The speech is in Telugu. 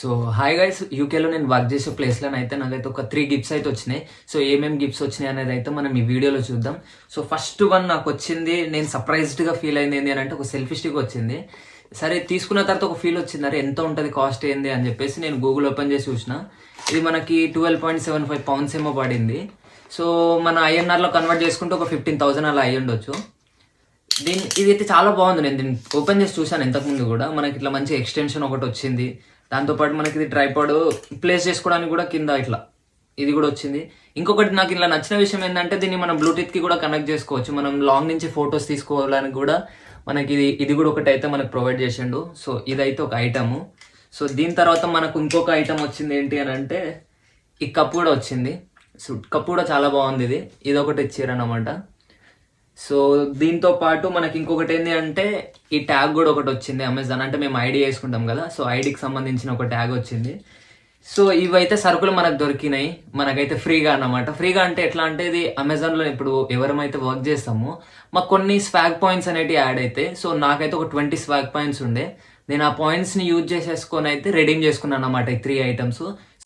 సో హాయ్ గైస్ యూకేలో నేను వర్క్ చేసే ప్లేస్లో అయితే నాకైతే ఒక త్రీ గిఫ్ట్స్ అయితే వచ్చినాయి. సో ఏమేమి గిఫ్ట్స్ వచ్చినాయి అనేది అయితే మనం ఈ వీడియోలో చూద్దాం. సో ఫస్ట్ వన్ నాకు వచ్చింది నేను సర్ప్రైజ్డ్గా ఫీల్ అయింది ఏంటి అని అంటే ఒక సెల్ఫీ స్టిక్ వచ్చింది. సరే తీసుకున్న తర్వాత ఒక ఫీల్ వచ్చింది. అరే ఎంత ఉంటుంది కాస్ట్ ఏంది అని చెప్పేసి నేను గూగుల్ ఓపెన్ చేసి చూసిన. ఇది మనకి twelve point seven five pounds ఏమో పడింది. సో మన ఐఎన్ఆర్లో కన్వర్ట్ చేసుకుంటే ఒక ఫిఫ్టీన్ థౌసండ్ అలా అయ్యి ఉండొచ్చు. దీని ఇది అయితే చాలా బాగుంది. నేను దీన్ని ఓపెన్ చేసి చూసాను ఇంతకుముందు కూడా. మనకి ఇట్లా మంచి ఎక్స్టెన్షన్ ఒకటి వచ్చింది. దాంతోపాటు మనకి ఇది ట్రైపాడ్ ప్లేస్ చేసుకోవడానికి కూడా కింద ఇట్లా ఇది కూడా వచ్చింది. ఇంకొకటి నాకు ఇలా నచ్చిన విషయం ఏంటంటే దీన్ని మనం బ్లూటూత్కి కూడా కనెక్ట్ చేసుకోవచ్చు. మనం లాంగ్ నుంచి ఫొటోస్ తీసుకోవడానికి కూడా మనకి ఇది ఇది కూడా ఒకటి అయితే మనకు ప్రొవైడ్ చేసిండు. సో ఇదైతే ఒక ఐటము సో దీని తర్వాత మనకు ఇంకొక ఐటమ్ వచ్చింది ఏంటి అని అంటే ఈ కప్ కూడా వచ్చింది. సో కప్ కూడా చాలా బాగుంది ఇది. ఇది ఒకటి ఇచ్చారనమాట సో దీంతో పాటు మనకి ఇంకొకటి ఏంటి అంటే ఈ ట్యాగ్ కూడా ఒకటి వచ్చింది అమెజాన్ అంటే మేము ఐడి వేసుకుంటాం కదా సో ఐడికి సంబంధించిన ఒక ట్యాగ్ వచ్చింది. సో ఇవైతే సరుకులు మనకు దొరికినాయి. మనకైతే ఫ్రీగా అన్నమాట. ఫ్రీగా అంటే ఎట్లా అంటే ఇది అమెజాన్లో ఇప్పుడు ఎవరమైతే వర్క్ చేస్తామో మాకు కొన్ని స్వాగ్ పాయింట్స్ అనేవి యాడ్ అయితే సో నాకైతే ఒక ట్వంటీ స్వాగ్ పాయింట్స్ ఉండే. నేను ఆ పాయింట్స్ని యూజ్ చేసేసుకొని అయితే రెడీమ్ చేసుకున్నాను అనమాట ఈ త్రీ ఐటమ్స్